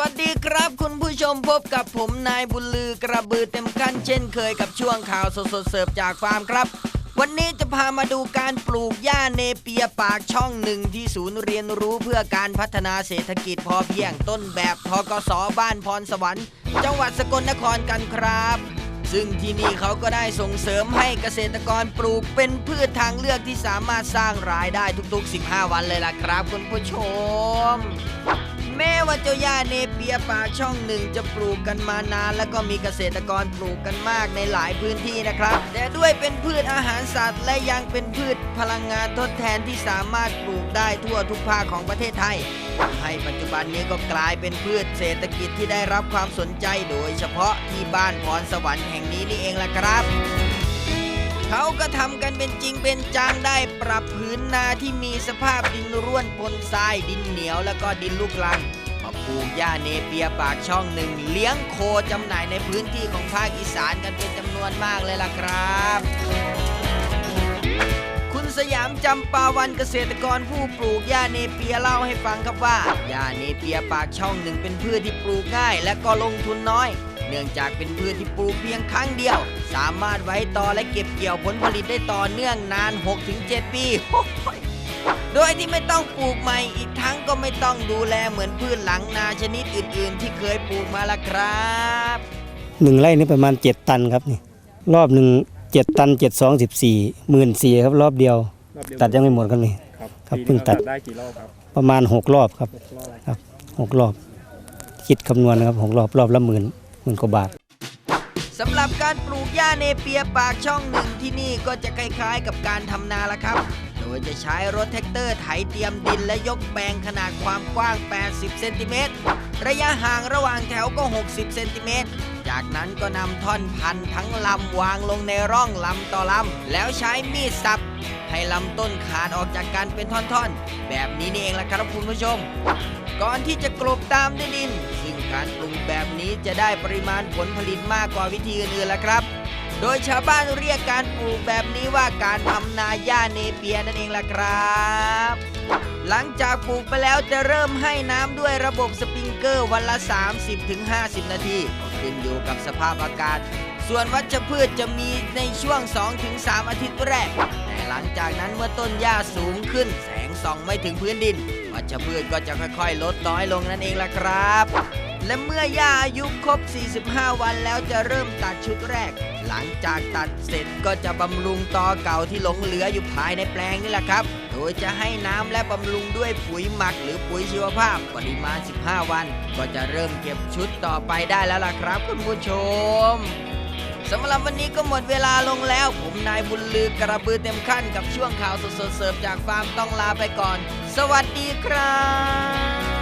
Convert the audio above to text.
วัสดีครับคุณผู้ชมพบกับผมนายบุญลือกระบือเต็มขั้นเช่นเคยกับช่วงข่าวสดๆเสิร์ฟจากฟาร์มครับ วันนี้จะพามาดูการปลูกหญ้าเนเปียปากช่องหนึ่งที่ศูนย์เรียนรู้เพื่อการพัฒนาเศรษฐกิจพอเพียงต้นแบบทกสบ้านพรสวรรค์ จังหวัดสกลนครกันครับ ซึ่งที่นี่เขาก็ได้ส่งเสริมให้เกษตรกรปลูกเป็นพืชทางเลือกที่สามารถสร้างรายได้ทุกๆ 15 วันเลยล่ะครับ คุณผู้ชม แม้ว่าเจ้าย่าเนเปียป่าช่องหนึ่งจะปลูกกันมานาน แล้วก็มีเกษตรกรปลูกกันมากในหลายพื้นที่นะครับ แต่ด้วยเป็นพืชอาหารสัตว์ และยังเป็นพืชพลังงานทดแทนที่สามารถปลูกได้ทั่วทุกภาคของประเทศไทยทำให้ปัจจุบันนี้ก็กลายเป็นพืชเศรษฐกิจที่ได้รับความสนใจโดยเฉพาะที่บ้านพรสวรรค์แห่งนี้นี่เองล่ะครับเขาก็ทำกันเป็นจริงเป็นจังได้ปรับพื้นนาที่มีสภาพดินร่วนปนทรายดินเหนียวแล้วก็ดินลูกลัง ปลูกหญ้าเนเปียปากช่องหนึ่งเลี้ยงโคจำหน่ายในพื้นที่ของภาคอีสานกันเป็นจำนวนมากเลยล่ะครับ คุณสยามจำปาวันเกษตรกรผู้ปลูกหญ้าเนเปียเล่าให้ฟังครับว่าหญ้าเนเปียปากช่องหนึ่งเป็นพืชที่ปลูกง่าย และก็ลงทุนน้อย เนื่องจากเป็นพืชที่ปลูกเพียงครั้งเดียว สามารถไว้ต่อและเก็บเกี่ยวผลผลิตได้ต่อเนื่องนาน 6-7 ปี โอ้โหโดยที่ไม่ต้องปลูกใหม่อีกทั้งก็ไม่ต้องดูแลเหมือนพืชหลังนาชนิดอื่น ๆ ที่เคยปลูกมาละครับหนึ่งไร่นี่ประมาณเจ็ดตันครับนี่รอบหนึ่งเจ็ดตันเจ็ดสองสิบสี่หมื่นสี่ครับรอบเดียวรอบเดียวตัดยังไม่หมดครับนี่ครับครับปีเพิ่งนี้ตัดเราได้กี่รอบครับประมาณหกรอบครับหกรอบครับหกรอบ คิดคำนวณนะครับหกรอบรอบละหมื่นหมื่นกว่าบาทสำหรับการปลูกหญ้าเนเปียปากช่องหนึ่งที่นี่ก็จะคล้ายๆ กับการทำนาละครับ โดยจะใช้รถแท็กเตอร์ไถเตรียมดินและยกแปลงขนาดความกว้าง 80 เซนติเมตร ระยะห่างระหว่างแถวก็ 60 เซนติเมตร จากนั้นก็นำท่อนพันทั้งลำวางลงในร่องลำต่อลำ แล้วใช้มีดสับ ให้ลำต้นขาดออกจากกันเป็นท่อนๆ แบบนี้นี่เองละครับคุณผู้ชม ก่อนที่จะกลบตามด้วยดิน ซึ่งการปลูกแบบนี้จะได้ปริมาณผลผลิตมากกว่าวิธีอื่นๆละครับ โดยชาวบ้านเรียกการปลูกแบบนี้ว่าการทำนาหญ้าเนเปียนั่นเองล่ะครับ หลังจากปลูกไปแล้วจะเริ่มให้น้ำด้วยระบบสปริงเกอร์วันละ 30-50 นาทีขึ้นอยู่กับสภาพอากาศ ส่วนวัชพืชจะมีในช่วง 2-3 อาทิตย์แรก แต่หลังจากนั้นเมื่อต้นหญ้าสูงขึ้น แสงส่องไม่ถึงพื้นดิน วัชพืชก็จะค่อยๆ ลดน้อยลงนั่นเองล่ะครับ และเมื่อหญ้าอายุครบ 45 วันแล้วจะเริ่มตัดชุดแรก หลังจากตัดเสร็จก็จะบำรุงตอเก่าที่หลงเหลืออยู่ภายในแปลงนี่แหละครับ โดยจะให้น้ำและบำรุงด้วยปุ๋ยหมักหรือปุ๋ยชีวภาพปริมาณ 15 วัน ก็จะเริ่มเก็บชุดต่อไปได้แล้วล่ะครับ คุณผู้ชมสำหรับวันนี้ก็หมดเวลาลงแล้ว ผมนายบุญลือกระบือเต็มขั้นกับช่วงข่าวสดๆเสิร์ฟจากฟาร์มต้องลาไปก่อน สวัสดีครับ